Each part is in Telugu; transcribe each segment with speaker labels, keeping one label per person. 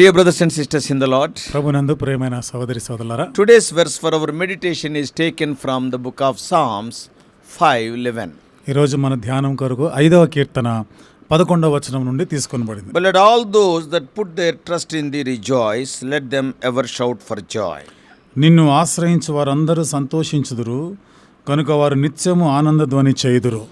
Speaker 1: Dear brothers and sisters in the Lord,
Speaker 2: ప్రభునందు ప్రియమైన సహోదరి సోదరులారా
Speaker 1: today's verse for our meditation is taken from the book of Psalms 5:11.
Speaker 2: ఈరోజు మన ధ్యానం కొరకు ఐదవ కీర్తన పదకొండవ వచనం నుండి తీసుకొనబడింది
Speaker 1: But let all those that put their trust in thee rejoice, let them ever shout for joy.
Speaker 2: నిన్ను ఆశ్రయించు వారందరూ సంతోషించుదురు కనుక వారు నిత్యము ఆనందధ్వని చేయుదురు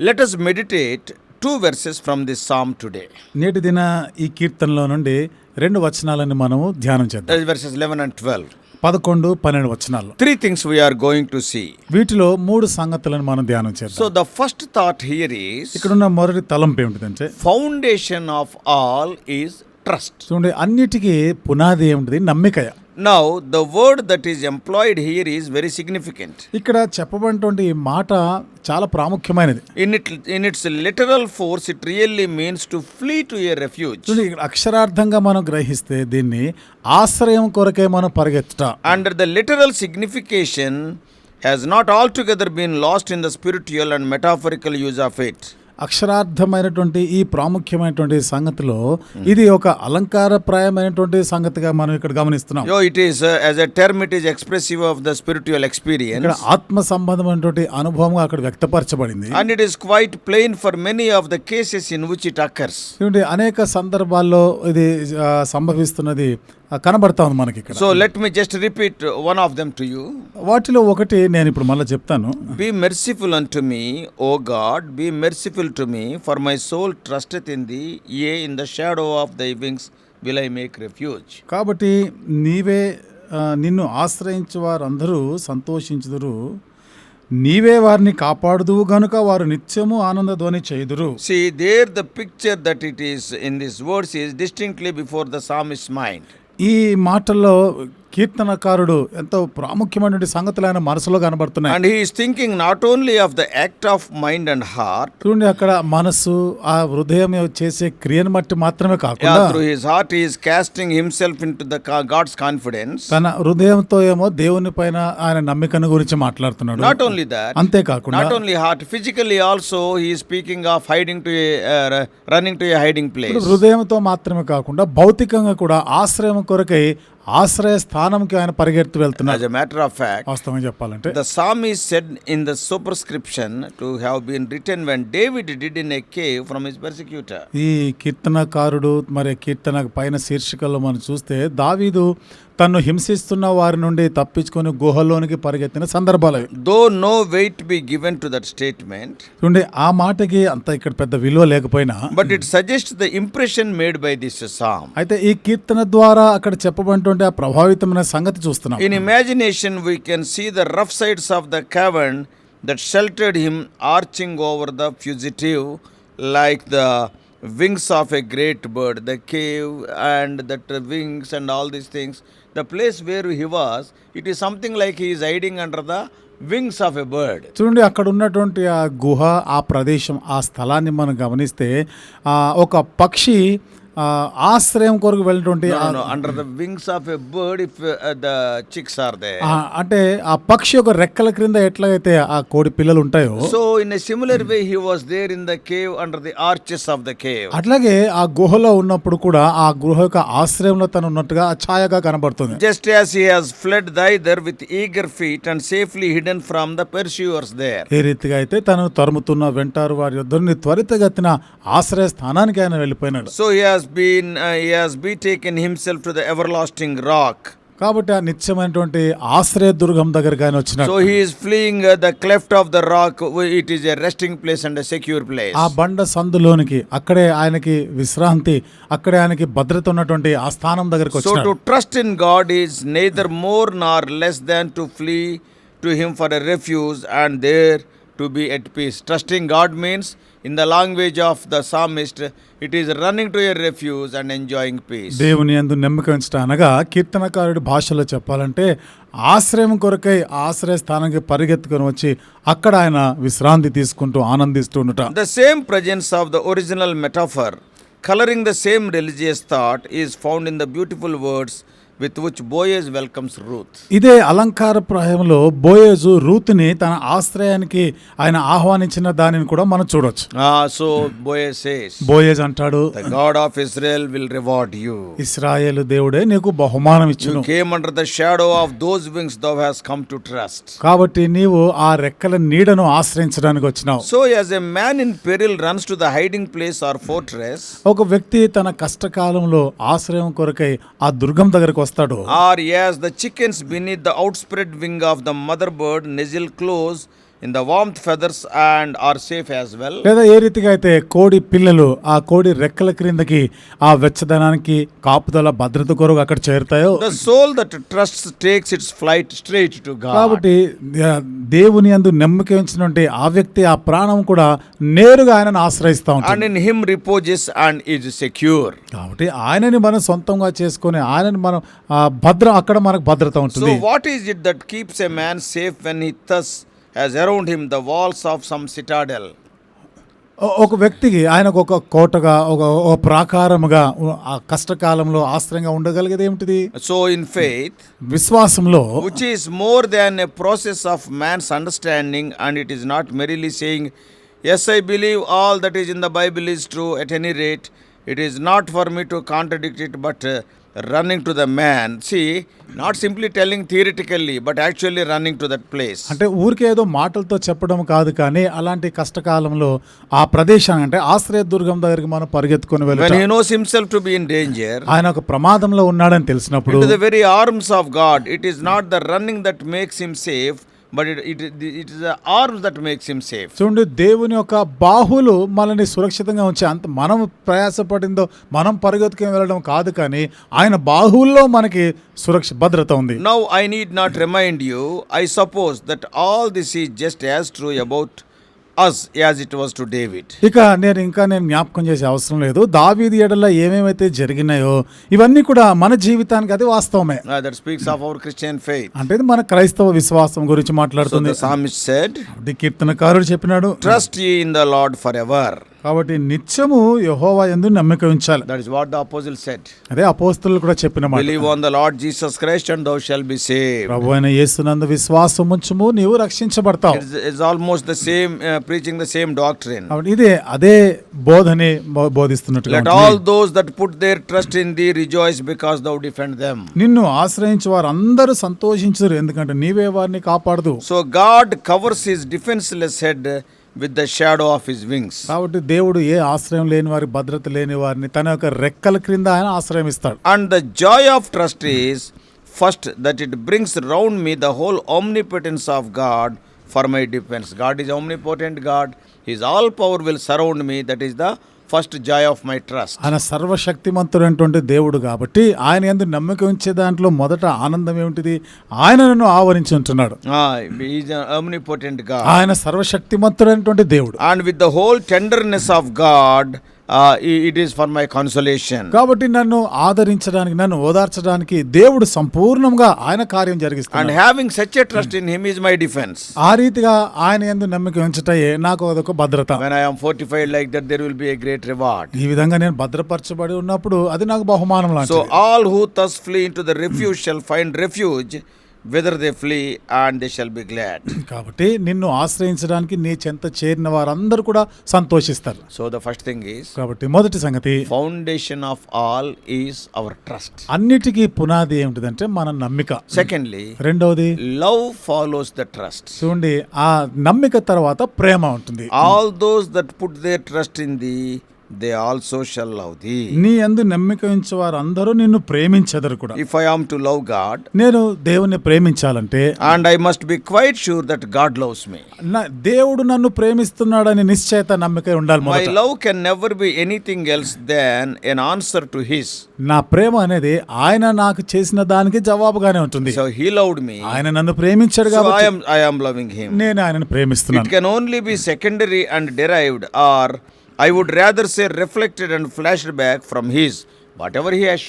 Speaker 1: Let us meditate two verses from this psalm today.
Speaker 2: నేటి దిన ఈ కీర్తనలో నుండి రెండు వచనాలను మనం ధ్యానం చేద్దాం. పదకొండు పన్నెండు వచనాలు.
Speaker 1: Three things we are going to see
Speaker 2: వీటిలో మూడు సంగతులను మనం ధ్యానం చేద్దాం.
Speaker 1: So the first thought here is
Speaker 2: ఇక్కడ ఉన్న మొదటి తలంపు ఏమిటంటే
Speaker 1: foundation of all is trust
Speaker 2: చూడండి అన్నిటికీ పునాది ఏముంటుంది? నమ్మికయ.
Speaker 1: Now the word that is employed here is very significant
Speaker 2: ఇక్కడ చెప్పబడినటువంటి మాట చాలా ప్రాముఖ్యమైనది.
Speaker 1: In it in its literal force it really means to flee to a refuge
Speaker 2: అక్షరార్థంగా మనం గ్రహిస్తే దీన్ని ఆశ్రయం కొరకే మనం పరిగెత్తట.
Speaker 1: Under the literal signification has not altogether been lost in the spiritual and metaphorical use of it
Speaker 2: అక్షరార్థమైనటువంటి ఈ ప్రాముఖ్యమైనటువంటి సంగతిలో ఇది ఒక అలంకారప్రాయమైనటువంటి సంగతిగా మనం ఇక్కడ గమనిస్తున్నాం
Speaker 1: it is, uh, as a term, it is expressive of the spiritual experience.
Speaker 2: ఇక్కడ ఆత్మ సంబంధమైనటువంటి అనుభవం అక్కడ వ్యక్తపరచబడింది
Speaker 1: it is quite plain for many of the cases in which it occurs.
Speaker 2: చూడండి అనేక సందర్భాల్లో ఇది సంభవిస్తున్నది కనబడతా ఉంది మనకి
Speaker 1: so let me just repeat one of them to you
Speaker 2: వాటిలో ఒకటి నేను ఇప్పుడు మళ్ళీ చెప్తాను.
Speaker 1: Be merciful unto me O God be merciful to me for my soul trust in the a in the shadow of the wings will I make refuge
Speaker 2: కాబట్టి నీవే నిన్ను ఆశ్రయించే వారందరూ సంతోషించుదురు. నీవే వారిని కాపాడుదు గనుక వారు నిత్యము ఆనంద ధ్వని చేయుదురు.
Speaker 1: See there the picture that it is in this words is distinctly before the psalmist mind
Speaker 2: ఈ మాటల్లో కీర్తనకారుడు ఎంతో ప్రాముఖ్యమైన సంగతులు ఆయన మనసులో కనబడుతున్నాయి.
Speaker 1: And he's thinking not only of the act of mind and heart
Speaker 2: చూడండి అక్కడ మనసు ఆ హృదయం చేసే క్రియను బట్టి మాత్రమే కాకుండా
Speaker 1: through heart is casting himself into the God's confidence
Speaker 2: తన హృదయంతో ఏమో దేవుని పైన ఆయన నమ్మికను గురించి మాట్లాడుతున్నాడు.
Speaker 1: నాట్ ఓన్లీ దాట్
Speaker 2: అంతే కాకుండా
Speaker 1: not only heart physically also he speaking of hiding to running to hiding place
Speaker 2: హృదయంతో మాత్రమే కాకుండా భౌతికంగా కూడా ఆశ్రయం కొరకై ఆశ్రయ స్థానంకి ఆయన పరిగెత్తు
Speaker 1: వెళ్తున్నారు. మ్యాటర్ ఆఫ్
Speaker 2: ఫ్యాక్ట్ చెప్పాలంటే
Speaker 1: the psalm is in the to have been return when David did in a cave from his persecutor
Speaker 2: ఈ కీర్తనకారుడు మరి కీర్తన పైన శీర్షికల్లో మనం చూస్తే దావీదు తను హింసిస్తున్న వారి నుండి తప్పించుకుని గుహలోనికి పరిగెత్తిన సందర్భాలు
Speaker 1: though no weight be given to that statement
Speaker 2: చూడండి ఆ మాటకి అంత ఇక్కడ పెద్ద విలువ లేకపోయినా
Speaker 1: but it suggest the impression made by this song
Speaker 2: అయితే ఈ కీర్తన ద్వారా అక్కడ చెప్పబడినటువంటి ఆ ప్రభావితమైన సంగతి చూస్తున్నాం.
Speaker 1: In imagination we can see the rough sides of the cavern that sheltered arching over the fugitive like the wings of a great bird the cave and that wings and all these things the place where he was it is something like he's hiding under the wings of a bird
Speaker 2: చూడండి అక్కడ ఉన్నటువంటి ఆ గుహ ఆ ప్రదేశం ఆ స్థలాన్ని మనం గమనిస్తే ఒక పక్షి ఆశ్రయం కొరకు వెళ్ళినటువంటి
Speaker 1: under the wings of a bird if the chicks are
Speaker 2: they అంటే ఆ పక్షి యొక్క రెక్కల క్రింద ఎట్లయితే ఆ కోడి పిల్లలు ఉంటాయో
Speaker 1: so in a similar way he was there in the cave under the arches of the cave
Speaker 2: అట్లాగే ఆ గుహలో ఉన్నప్పుడు కూడా ఆ గుహ యొక్క ఆశ్రయంలో తన ఉన్నట్టుగా ఆ ఛాయగా కనబడుతుంది.
Speaker 1: Just as he has fled thither with eager feet and safely hidden from the pursuers there
Speaker 2: ఈ రీతిగా అయితే తను తరుముతున్న వెంటారు వారి ఇద్దరిని త్వరితగతిన ఆశ్రయ స్థానానికి ఆయన వెళ్ళిపోయినాడు.
Speaker 1: So he has he has been, uh, he has betaken himself to the everlasting rock.
Speaker 2: కాబట్టి ఆ నిత్యమైనటువంటి ఆశ్రయ దుర్గం దగ్గరికి ఆయన వచ్చినాడు
Speaker 1: So he is fleeing uh, the cleft of the rock. It is a resting place and a secure place.
Speaker 2: ఆ బండ సందులోనికి అక్కడే ఆయనకి విశ్రాంతి అక్కడే ఆయనకి భద్రత ఉన్నటువంటి ఆ స్థానం దగ్గరికి
Speaker 1: So
Speaker 2: వచ్చినాడు
Speaker 1: to trust in God is neither more nor less than to flee to Him for a refuge and there to be at peace. Trusting God means, in the language of the psalmist it is running to your refuge and enjoying peace
Speaker 2: దేవుని ఎందు నమ్మకం అనగా కీర్తనకారుడి భాషలో చెప్పాలంటే ఆశ్రయం కొరకై ఆశ్రయ స్థానానికి పరిగెత్తుకొని వచ్చి అక్కడ ఆయన విశ్రాంతి తీసుకుంటూ ఆనందిస్తూ ఉండట.
Speaker 1: The same presence of the original metaphor colouring the same religious thought is found in the beautiful words with which Boaz welcomes Ruth
Speaker 2: ఇదే అలంకార ప్రాయంలో బోయేజ్ రూత్ని తన ఆశ్రయానికి ఆయన ఆహ్వానించిన దానిని కూడా మనం చూడొచ్చు.
Speaker 1: సో బోయేజ్
Speaker 2: బోయేజ్ అంటాడు
Speaker 1: God of Israel will reward you
Speaker 2: Israel దేవుడే నీకు బహుమానం ఇచ్చాను.
Speaker 1: Came under the shadow of those wings thou hast come to trust
Speaker 2: కాబట్టి నీవు ఆ రెక్కల నీడను ఆశ్రయించడానికి వచ్చినావు.
Speaker 1: So as a man in peril runs to the hiding place or fortress
Speaker 2: ఒక వ్యక్తి తన కష్టకాలంలో ఆశ్రయం కొరకై ఆ దుర్గం దగ్గరకు వస్తాడు
Speaker 1: or as the chickens beneath the outspread wing of the mother bird nestle close in the warmth feathers and are safe as well
Speaker 2: లేదా ఏ రీతిగా అయితే కోడి పిల్లలు ఆ కోడి రెక్కల క్రిందకి ఆ వెచ్చదనానికి కాపుదల భద్రత కొరకు అక్కడ చేరుతాయో
Speaker 1: the soul that trust takes its flight straight to God
Speaker 2: కాబట్టి దేవుని అందు నమ్మక ఉంచినటువంటి ఆ వ్యక్తి ఆ ప్రాణం కూడా నేరుగా ఆయనను ఆశ్రయిస్తా
Speaker 1: ఉంటాడు
Speaker 2: and
Speaker 1: in him reposes and is secure
Speaker 2: కాబట్టి ఆయనని మనం సొంతంగా చేసుకొని ఆయనని మనం భద్ర అక్కడ మనకు భద్రత ఉంటుంది.
Speaker 1: So what is it that keeps a man safe when he thus has around him the walls of some citadel
Speaker 2: ఒక వ్యక్తికి ఆయనకు ఒక కోటగా ఒక ప్రాకారముగా ఆ కష్టకాలంలో ఆశ్రయంగా ఉండగలిగేది ఏమిటిది?
Speaker 1: సో ఇన్ ఫెయిత్
Speaker 2: విశ్వాసంలో
Speaker 1: which is more than a process of man's understanding and it is not merely saying yes I believe all that is in the Bible is true at any rate it is not for me to contradict it but running to the man see not simply telling theoretically but actually running to that place
Speaker 2: అంటే ఊరికే ఏదో మాటలతో చెప్పడం కాదు కానీ అలాంటి కష్టకాలంలో ఆ ప్రదేశాన్ని అంటే ఆశ్రయ దుర్గం దగ్గరికి మనం పరిగెత్తుకుని
Speaker 1: వెళ్ళాము టు బి ఇన్ డేంజర్
Speaker 2: ఆయన ఒక ప్రమాదంలో ఉన్నాడని తెలిసినప్పుడు
Speaker 1: the very arms of God it is not the running that makes him safe but it it it is are that makes him safe
Speaker 2: చూడండి దేవుని యొక్క బాహులు మనల్ని సురక్షితంగా ఉంచే అంత మనం ప్రయాసపడిందో మనం పరిగెత్తుకు వెళ్ళడం కాదు కానీ ఆయన బాహుల్లో మనకి సురక్ష భద్రత ఉంది.
Speaker 1: Now I need not remind you I suppose that all this is just as true about us as it was to David.
Speaker 2: ఇక నేను ఇంకా నేను జ్ఞాపకం చేసే అవసరం లేదు దావీది ఎడల ఏమేమైతే జరిగినాయో ఇవన్నీ కూడా మన జీవితానికి అది వాస్తవమే
Speaker 1: that speaks of our Christian faith.
Speaker 2: అంటే మన క్రైస్తవ విశ్వాసం గురించి మాట్లాడుతుంది
Speaker 1: psalmist said,
Speaker 2: ఇది కీర్తనకారుడు చెప్పినాడు
Speaker 1: Trust ye in the Lord forever.
Speaker 2: కాబట్టి నిత్యము యహోవా ఎందు నమ్మక ఉంచాలి.
Speaker 1: That is what the apostle said
Speaker 2: అదే అపోస్తలు కూడా చెప్పిన మాట.
Speaker 1: Believe on the Lord Jesus Christ and thou shall be save
Speaker 2: ప్రభు అయిన యేసు నందు నీవు రక్షించబడతావు.
Speaker 1: It almost the same preaching the same doctrine
Speaker 2: ఇదే అదే బోధనే బోధిస్తున్నట్టు
Speaker 1: let all those that put their trust in thee rejoice because thou defend them
Speaker 2: నిన్ను ఆశ్రయించే వారందరూ సంతోషించరు ఎందుకంటే నీవే వారిని కాపాడదు
Speaker 1: so God covers his defenceless head with the shadow of his wings
Speaker 2: కాబట్టి దేవుడు ఏ ఆశ్రయం లేని వారి భద్రత లేని వారిని తన యొక్క రెక్కల క్రింద ఆయన ఆశ్రయం ఇస్తాడు
Speaker 1: and the joy of trust is first that it brings round me the whole omnipotence of God for my defence God is omnipotent God his all power will surround me that is the first joy of my trust.
Speaker 2: ఆయన సర్వశక్తిమంతుడైనటువంటి దేవుడు కాబట్టి ఆయన ఎందు నమ్మిక ఉంచే దాంట్లో మొదట ఆనందం ఏమిటిది ఆయన నన్ను ఆవరించి ఉంటున్నాడు. ఆయన సర్వశక్తిమంతుడైనటువంటి దేవుడు
Speaker 1: And with the whole tenderness of God, it is for my consolation
Speaker 2: కాబట్టి నన్ను ఆదరించడానికి నన్ను ఓదార్చడానికి దేవుడు సంపూర్ణంగా ఆయన కార్యం జరిగిస్తాడు and
Speaker 1: having such a trust in him is my defence
Speaker 2: ఆ రీతిగా ఆయన ఎందు నమ్మకం ఉంచటయే నాకు అదొక భద్రత.
Speaker 1: When I am 45 like that there will be a great reward
Speaker 2: ఈ విధంగా నేను భద్రపరచబడి ఉన్నప్పుడు అది నాకు బహుమానం లాంటిది.
Speaker 1: So all who thus flee into the refuge shall find refuge whether they flee and they shall be glad
Speaker 2: కాబట్టి నిన్ను ఆశ్రయించడానికి నీ చెంత చేరిన వారందరూ కూడా సంతోషిస్తారు.
Speaker 1: So the first thing is
Speaker 2: కాబట్టి మొదటి సంగతి
Speaker 1: foundation of all is our trust
Speaker 2: అన్నిటికీ పునాది ఏంటంటే మన నమ్మిక.
Speaker 1: సెకండ్లీ
Speaker 2: రెండవది
Speaker 1: లవ్ ఫాలోస్ ద ట్రస్ట్
Speaker 2: చూడండి ఆ నమ్మిక తర్వాత ప్రేమ ఉంటుంది.
Speaker 1: All those that put their trust in thee they also shall love thee.
Speaker 2: నీ అందు నమ్మిక ఉంచే వారు అందరూ నిన్ను ప్రేమించెదరు కూడా
Speaker 1: If I am to love God,
Speaker 2: నేను దేవుణ్ణి ప్రేమించాలంటే
Speaker 1: and I must be quite sure that God loves me.
Speaker 2: నా దేవుడు నన్ను ప్రేమిస్తున్నాడని నిశ్చయత నమ్మిక ఉండాలి
Speaker 1: My
Speaker 2: మొదట
Speaker 1: love can never be anything else than an answer to His.
Speaker 2: నా ప్రేమ అనేది ఆయన నాకు చేసిన దానికి జవాబుగానే ఉంటుంది
Speaker 1: So He loved me.
Speaker 2: ఆయన నన్ను ప్రేమించాడు
Speaker 1: So I
Speaker 2: కాబట్టి
Speaker 1: am, I am loving Him.
Speaker 2: నేను ఆయనను
Speaker 1: It
Speaker 2: ప్రేమిస్తున్నాను
Speaker 1: can only be secondary and derived, I would rather say reflected and flashed back from his whatever he has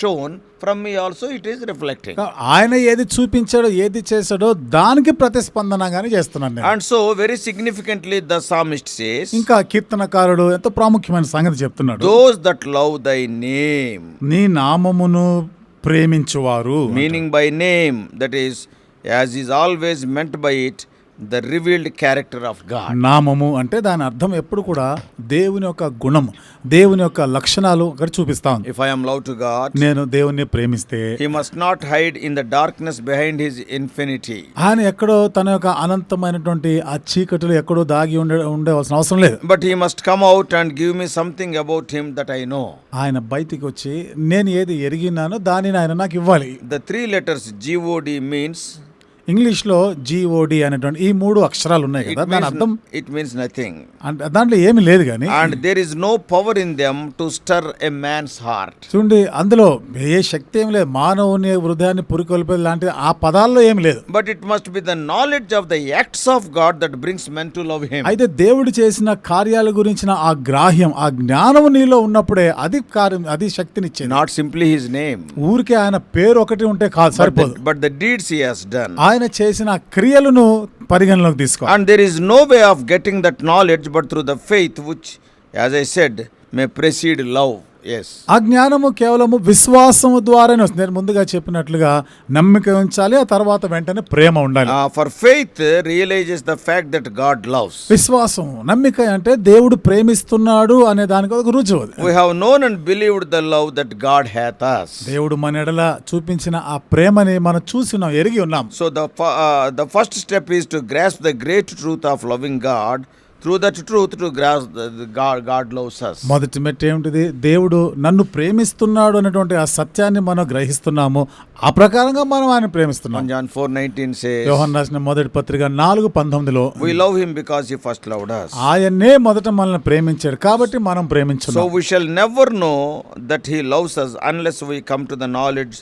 Speaker 1: from me also it is reflecting
Speaker 2: ఆయన ఏది చూపించాడో ఏది చేశాడో దానికి ప్రతిస్పందన గానే చేస్తున్నాను
Speaker 1: and so very significantly the psalmist says
Speaker 2: ఇంకా కీర్తనకారుడు ఎంతో ప్రాముఖ్యమైన సంగతి చెప్తున్నాడు.
Speaker 1: Those that love thy name
Speaker 2: నీ నామమును ప్రేమించువారు
Speaker 1: meaning by name that is as is always meant by it the revealed character of God.
Speaker 2: నామము అంటే దాని అర్థం ఎప్పుడు కూడా దేవుని యొక్క గుణం దేవుని యొక్క లక్షణాలు అక్కడ చూపిస్తాను
Speaker 1: if I'm love to God
Speaker 2: నేను దేవుని ప్రేమిస్తే
Speaker 1: he must not hide in the darkness behind his infinity
Speaker 2: ఆయన ఎక్కడో తన యొక్క అనంతమైనటువంటి ఆ చీకటిలు ఎక్కడో దాగి ఉండే ఉండేవలసిన అవసరం లేదు.
Speaker 1: But he must come out and give me something about him that I know
Speaker 2: ఆయన బయటికి వచ్చి నేను ఏది ఎరిగినానో దానిని ఆయన నాకు ఇవ్వాలి.
Speaker 1: The three letters G O D means English
Speaker 2: ఇంగ్లీష్లో జిఓడి అనేటువంటి ఈ మూడు అక్షరాలు ఉన్నాయి కదా దాని అర్థం
Speaker 1: ఇట్ మీన్స్ నథింగ్
Speaker 2: అండ్ దాంట్లో ఏమీ లేదు కానీ
Speaker 1: and there is no power in them to stir a man's heart
Speaker 2: చూడండి అందులో ఏ శక్తి ఏమి లేదు. మానవుని హృదయాన్ని పురికొల్పే లాంటి ఆ పదాల్లో ఏమి లేదు.
Speaker 1: But it must be the knowledge of the acts of God that brings men to love him
Speaker 2: అయితే దేవుడు చేసిన కార్యాల గురించిన ఆ గ్రాహ్యం ఆ జ్ఞానం నీలో ఉన్నప్పుడే అది కార్యం అది శక్తినిచ్చే
Speaker 1: నాట్ సింప్లీ హిజ్ నేమ్
Speaker 2: ఊరికే ఆయన పేరు ఒకటి ఉంటే కాదు సరిపోదు.
Speaker 1: But the deeds he has done
Speaker 2: ఆయన చేసిన క్రియలను పరిగణలోకి తీసుకో
Speaker 1: And there is no way of getting that knowledge but through the faith which, as I said, may precede love.
Speaker 2: ఆ జ్ఞానము కేవలము విశ్వాసము ద్వారానే వస్తుంది. నేను ముందుగా చెప్పినట్లుగా నమ్మిక ఉంచాలి ఆ తర్వాత వెంటనే ప్రేమ ఉండాలి.
Speaker 1: For faith realises the fact that God love
Speaker 2: విశ్వాసం నమ్మిక అంటే దేవుడు ప్రేమిస్తున్నాడు అనే దానికి ఒక రుజువు
Speaker 1: we have known and believed the love that God hath
Speaker 2: దేవుడు మన ఎడల చూపించిన ఆ ప్రేమని మనం చూసినాం ఎరిగి ఉన్నాం.
Speaker 1: So the the first step is to grasp the great truth of loving God through that truth to grasp God loves us
Speaker 2: మొదటి మెట్ ఏమిటిది? దేవుడు నన్ను ప్రేమిస్తున్నాడు అనేటువంటి ఆ సత్యాన్ని మనం గ్రహిస్తున్నాము. ఆ ప్రకారంగా మనం ఆయన ప్రేమిస్తున్నాం.
Speaker 1: జాన్ ఫోర్ నైన్టీన్ సే
Speaker 2: యోహన్ రాసిన మొదటి పత్రిక నాలుగు పంతొమ్మిదిలో
Speaker 1: we love him because he first loved us
Speaker 2: ఆయనే మొదట మనల్ని ప్రేమించాడు కాబట్టి మనం
Speaker 1: ప్రేమించాం
Speaker 2: so
Speaker 1: we shall never know that he love us unless we come to the knowledge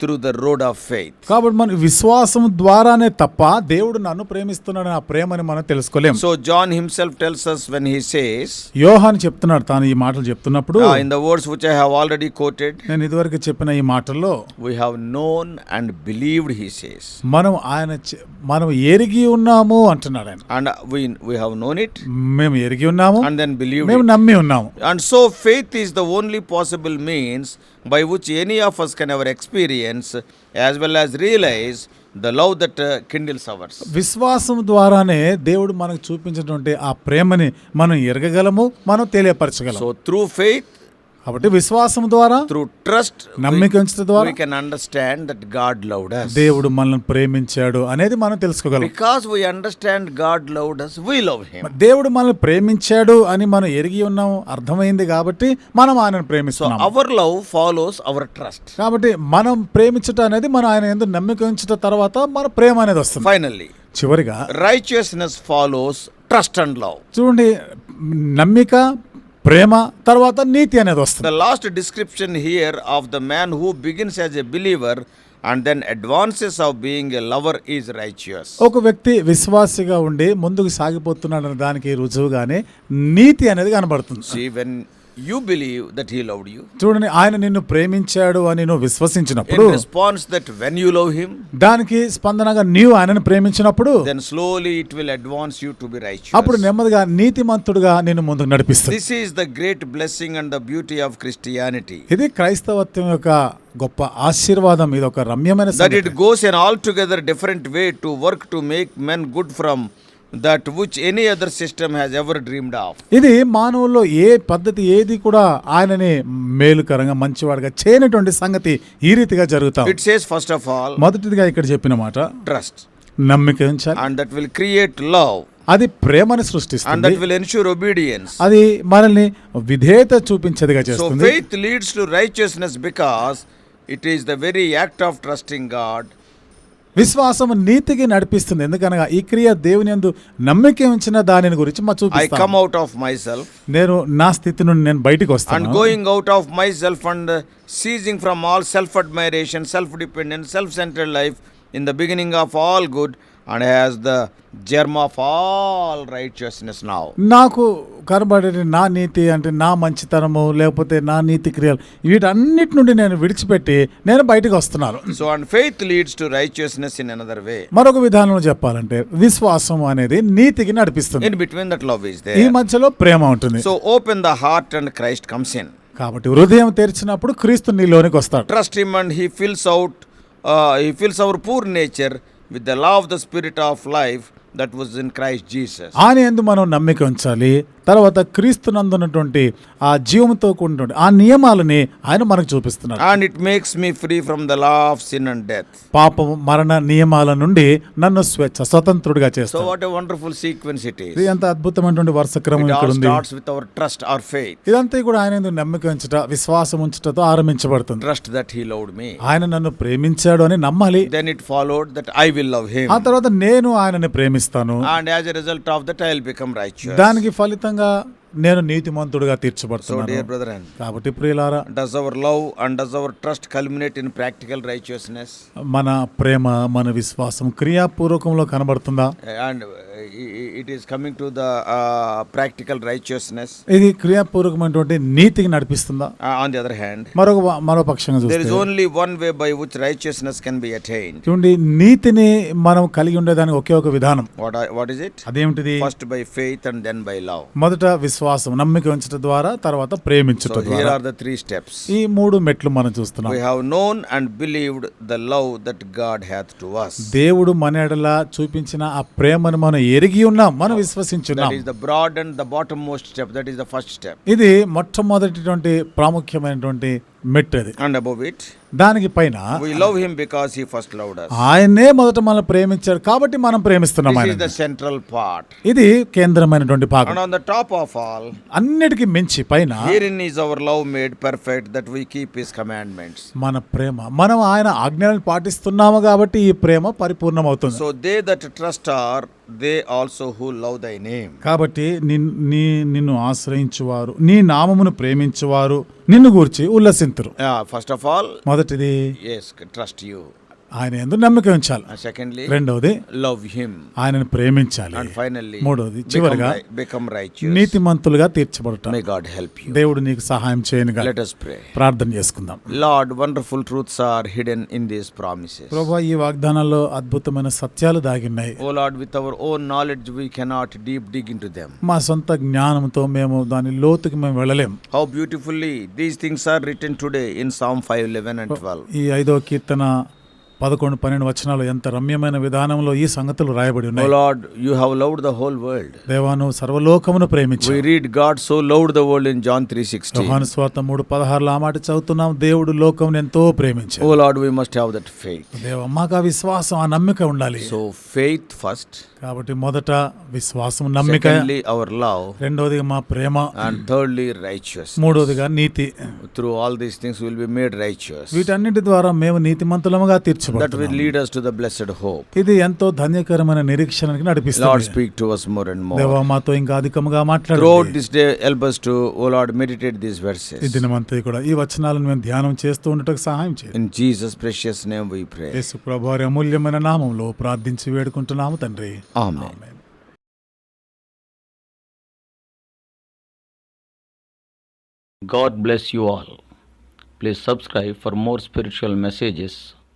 Speaker 1: through the road of faith.
Speaker 2: కాబట్టి మన విశ్వాసం ద్వారానే తప్ప దేవుడు నన్ను ప్రేమిస్తున్నాడు ఆ ప్రేమని మనం తెలుసుకోలేం
Speaker 1: So John himself tells us when he says,
Speaker 2: యోహాన్ చెప్తున్నాడు తాను ఈ మాటలు చెప్తున్నప్పుడు
Speaker 1: uh, in the words which I have already quoted,
Speaker 2: నేను ఇదివరకు చెప్పిన ఈ మాటల్లో
Speaker 1: we have known and believed. He says,
Speaker 2: మనం ఆయన చె- మనం ఎరిగి ఉన్నాము అంటున్నాడు ఆయన
Speaker 1: and we we have known it
Speaker 2: మేము ఎరిగి ఉన్నాము
Speaker 1: and then believed
Speaker 2: మేము
Speaker 1: it.
Speaker 2: నమ్మి ఉన్నాము
Speaker 1: And so faith is the only possible means by which any of us can ever experience as well as realize the love that uh, kindles ours.
Speaker 2: విశ్వాసం ద్వారానే దేవుడు మనకు చూపించినటువంటి ఆ ప్రేమని మనం ఎరగగలము మనం తెలియపరచగలం
Speaker 1: So through faith,
Speaker 2: కాబట్టి విశ్వాసం ద్వారా
Speaker 1: through trust,
Speaker 2: నమ్మిక ఉంచడం ద్వారా
Speaker 1: can understand that God loved us.
Speaker 2: దేవుడు మనల్ని ప్రేమించాడు అనేది మనం తెలుసుకోగలం
Speaker 1: Because we understand God loved us, we love Him.
Speaker 2: దేవుడు మనల్ని ప్రేమించాడు అని మనం ఎరిగి ఉన్నాము అర్థమైంది కాబట్టి మనం ఆయనను ప్రేమిస్తున్నాం
Speaker 1: our love follows our trust.
Speaker 2: కాబట్టి మనం ప్రేమించట అనేది మన ఆయన ఎందుకు నమ్మిక ఉంచట తర్వాత మన ప్రేమ అనేది వస్తుంది
Speaker 1: Finally,
Speaker 2: చివరిగా
Speaker 1: righteousness follows trust and love.
Speaker 2: చూడండి నమ్మిక ప్రేమ తర్వాత నీతి అనేది వస్తుంది.
Speaker 1: Last description here of the man who begins as a believer and then advances of being a lover is righteous
Speaker 2: ఒక వ్యక్తి విశ్వాసిగా ఉండి ముందుకు సాగిపోతున్నాడన్న దానికి రుజువుగానే నీతి అనేది కనబడుతుంది.
Speaker 1: See when you believe that He loved you,
Speaker 2: చూడండి ఆయన నిన్ను ప్రేమించాడు అని నువ్వు
Speaker 1: in
Speaker 2: విశ్వసించినప్పుడు
Speaker 1: response that when you love Him,
Speaker 2: దానికి స్పందనగా నీవు ఆయనను ప్రేమించినప్పుడు
Speaker 1: then slowly it will advance you to be righteous.
Speaker 2: అప్పుడు నెమ్మదిగా నీతిమంతుడుగా నిన్ను ముందుకు నడిపిస్తుంది
Speaker 1: This is the great blessing and the beauty of Christianity.
Speaker 2: ఇది క్రైస్తవత్వం యొక్క గొప్ప ఆశీర్వాదం ఇది ఒక రమ్యమైన
Speaker 1: That
Speaker 2: సంగతి.
Speaker 1: it goes an altogether different way to work to make men good from that which any other system has ever dreamed of
Speaker 2: ఇది మానవుల్లో ఏ పద్ధతి ఏది కూడా ఆయనని మేలుకరంగా మంచివాడిగా చేయనటువంటి సంగతి ఈ రీతిగా జరుగుతాం.
Speaker 1: It says first of all
Speaker 2: మొదటిదిగా ఇక్కడ చెప్పిన మాట
Speaker 1: ట్రస్ట్
Speaker 2: నమ్మిక
Speaker 1: and that will create love
Speaker 2: అది ప్రేమను సృష్టిస్తుంది.
Speaker 1: అండ్ విల్ ఎన్ష్యూర్ ఒబీడియన్స్
Speaker 2: అది మనల్ని విధేయత చూపించదిగా చేస్తుంది.
Speaker 1: So leads to righteousness because it is the very act of trusting God
Speaker 2: విశ్వాసం నీతికి నడిపిస్తుంది. ఎందుకనగా ఈ క్రియ దేవుని ఎందు నమ్మిక ఉంచిన దానిని గురించి మా
Speaker 1: చూపి
Speaker 2: I
Speaker 1: come out of myself
Speaker 2: నేను నా స్థితి నుండి నేను బయటకు వస్తాను.
Speaker 1: And going out of myself and ceasing from all self admiration self dependent self centre life in the beginning of all good and has the germ of all righteousness now
Speaker 2: నాకు కనబడేది నా నీతి అంటే నా మంచితనము లేకపోతే నా నీతి క్రియలు వీటన్నిటి నుండి నేను విడిచిపెట్టి నేను బయటకు వస్తున్నాను.
Speaker 1: So and faith leads to righteousness in another way
Speaker 2: మరొక విధానం చెప్పాలంటే విశ్వాసం అనేది నీతికి నడిపిస్తుంది.
Speaker 1: In between that love is
Speaker 2: ఈ మధ్యలో ప్రేమ ఉంటుంది.
Speaker 1: So open the heart and Christ comes in
Speaker 2: కాబట్టి హృదయం తెరిచినప్పుడు క్రీస్తు నీలోనికి వస్తాడు.
Speaker 1: Trust him and he fills out he fills our poor nature with the law of the Spirit of life that was in Christ Jesus.
Speaker 2: ఆయన ఎందు మనం నమ్మిక ఉంచాలి తర్వాత క్రీస్తు నందున్నటువంటి ఆ జీవంతో కూడినటువంటి ఆ నియమాలని ఆయన మనకు చూపిస్తున్నాడు
Speaker 1: And it makes me free from the law of sin and death.
Speaker 2: పాపం మరణ నియమాల నుండి నన్ను స్వేచ్ఛ స్వతంత్రుడిగా చేస్తాడు
Speaker 1: what a wonderful sequence it
Speaker 2: ఇది
Speaker 1: is.
Speaker 2: ఎంత అద్భుతమైనటువంటి వరుస క్రమం
Speaker 1: It
Speaker 2: ఇక్కడ ఉంది
Speaker 1: starts with our trust or faith.
Speaker 2: ఇదంతా కూడా ఆయన ఎందు నమ్మిక ఉంచుట విశ్వాసం ఉంచుటతో ఆరంభించబడుతుంది
Speaker 1: Trust that He loved me.
Speaker 2: ఆయన నన్ను ప్రేమించాడు అని నమ్మాలి
Speaker 1: Then it followed that I will love Him.
Speaker 2: ఆ తర్వాత నేను ఆయనని ప్రేమిస్తాను గమనిస్తాను
Speaker 1: and as a result of that I become righteous
Speaker 2: దానికి ఫలితంగా నేను నీతిమంతుడుగా తీర్చబడుతున్నాను. కాబట్టి ప్రియులారా
Speaker 1: does our love and does our trust culminate in practical righteousness
Speaker 2: మన ప్రేమ మన విశ్వాసం క్రియాపూర్వకంలో కనబడుతుందా?
Speaker 1: And it is coming to the practical righteousness
Speaker 2: ఇది క్రియాపూర్వకమైనటువంటి నీతికి నడిపిస్తుందా?
Speaker 1: ఆన్ ది అదర్ హ్యాండ్
Speaker 2: మరొక మరో పక్షంగా
Speaker 1: only one way by which righteousness can be attain
Speaker 2: చూడండి నీతిని మనం కలిగి ఉండేదానికి ఒకే ఒక విధానం.
Speaker 1: వాట్ వాట్ ఇస్ ఇట్
Speaker 2: అదేంటిది
Speaker 1: first by faith and then by love
Speaker 2: మొదట విశ్వాసం విశ్వాసం నమ్మిక ఉంచడం ద్వారా తర్వాత
Speaker 1: ప్రేమించడం here are the three steps
Speaker 2: ఈ మూడు మెట్లు మనం చూస్తున్నాం.
Speaker 1: We known and believed the love that God hath to us
Speaker 2: దేవుడు మన ఎడలా చూపించిన ఆ ప్రేమను మనం ఎరిగి ఉన్నాం మనం విశ్వసించున్నాం.
Speaker 1: That the broad and the bottom most step that is the first step
Speaker 2: ఇది మొట్టమొదటిటువంటి ప్రాముఖ్యమైనటువంటి
Speaker 1: మెట్ అండ్ అబౌవ్
Speaker 2: దానికి పైన
Speaker 1: we love him because he first loved
Speaker 2: ఆయనే మొదట మనం ప్రేమించాడు కాబట్టి మనం ప్రేమిస్తున్నాం ఆయన
Speaker 1: ఇస్ సెంట్రల్ పార్ట్
Speaker 2: ఇది కేంద్రమైనటువంటి భాగం.
Speaker 1: On the top of all
Speaker 2: అన్నిటికీ మించి పైన
Speaker 1: here in is our love made perfect that we keep his commandments
Speaker 2: మన ప్రేమ మనం ఆయన ఆజ్ఞలను పాటిస్తున్నాము కాబట్టి ఈ ప్రేమ పరిపూర్ణమవుతుంది.
Speaker 1: So they that trust are they also who love thy name
Speaker 2: కాబట్టి నీ నిన్ను ఆశ్రయించువారు నీ నామమును ప్రేమించువారు నిన్ను గూర్చి ఉల్లసింతురు.
Speaker 1: ఫస్ట్ ఆఫ్ ఆల్
Speaker 2: మొదటిది
Speaker 1: ఎస్ ట్రస్ట్ యూ
Speaker 2: ఆయన ఎందుకు నమ్మకం ఉంచాలి.
Speaker 1: సెకండ్లీ
Speaker 2: రెండవది
Speaker 1: లవ్ హిమ్
Speaker 2: ఆయనను ప్రేమించాలి.
Speaker 1: ఫైనల్లీ
Speaker 2: మూడవది చివరిగా
Speaker 1: బికమ్ రైట్ నీతి
Speaker 2: మంతులుగా తీర్చబడటం.
Speaker 1: మే గాడ్ హెల్ప్
Speaker 2: దేవుడు నీకు సహాయం చేయను
Speaker 1: లెట్ us
Speaker 2: ప్రార్థన చేసుకుందాం.
Speaker 1: Lord wonderful truths are hidden in this promises
Speaker 2: ప్రభువా ఈ వాగ్దానాల్లో అద్భుతమైన సత్యాలు దాగిన్నాయి.
Speaker 1: O Lord with our own knowledge we cannot deep dig into
Speaker 2: మా సొంత జ్ఞానంతో మేము దాని లోతుకి మేము వెళ్ళలేం.
Speaker 1: How beautifully these things are written today in Psalm 5 11 and 12
Speaker 2: ఈ ఐదో కీర్తన పదకొండు పన్నెండు వచనాలు ఎంత రమ్యమైన విధానంలో ఈ సంగతులు రాయబడి ఉన్నాయి.
Speaker 1: Lord you have loved the whole world.
Speaker 2: దేవాను సర్వలోకమును ప్రేమించు
Speaker 1: we read God so loved the world in John 3:16
Speaker 2: యోహాను స్వార్త 3:16 ఆ మాట చదువుతున్నాం. దేవుడు లోకమును ఎంతో ప్రేమించాడు.
Speaker 1: O Lord we must have that faith
Speaker 2: దేవా మాకు విశ్వాసం ఆ నమ్మిక ఉండాలి.
Speaker 1: సో ఫెయిత్ ఫస్ట్
Speaker 2: కాబట్టి మొదట విశ్వాసం నమ్మిక.
Speaker 1: సెకండ్లీ అవర్ లవ్
Speaker 2: రెండోది మా ప్రేమ.
Speaker 1: అండ్ థర్డ్లీ రైచియస్
Speaker 2: మూడోదిగా నీతి.
Speaker 1: Through all these things will be made righteous
Speaker 2: వీటన్నిటి ద్వారా మేము నీతిమంతులముగా
Speaker 1: తీర్చు will
Speaker 2: తీర్చబడుతున్నాం
Speaker 1: lead us to the blessed hope.
Speaker 2: ఇది ఎంతో ధన్యకరమైన నిరీక్షణకి
Speaker 1: Lord,
Speaker 2: నడిపిస్తుంది
Speaker 1: speak to us more and more.
Speaker 2: దేవ మాతో ఇంకా అధికముగా
Speaker 1: Throughout
Speaker 2: మాట్లాడు
Speaker 1: this day, help us to, oh Lord, meditate these
Speaker 2: ఈ
Speaker 1: verses.
Speaker 2: దినమంతా కూడా ఈ వచనాలను మేము ధ్యానం చేస్తూ ఉండటకు సహాయం చేయండి
Speaker 1: In Jesus' precious name we pray.
Speaker 2: యేసు ప్రభు వారి అమూల్యమైన నామంలో ప్రార్థించి వేడుకుంటున్నాము తండ్రి
Speaker 1: Amen.
Speaker 2: Amen.
Speaker 3: God bless you all. Please subscribe for more spiritual messages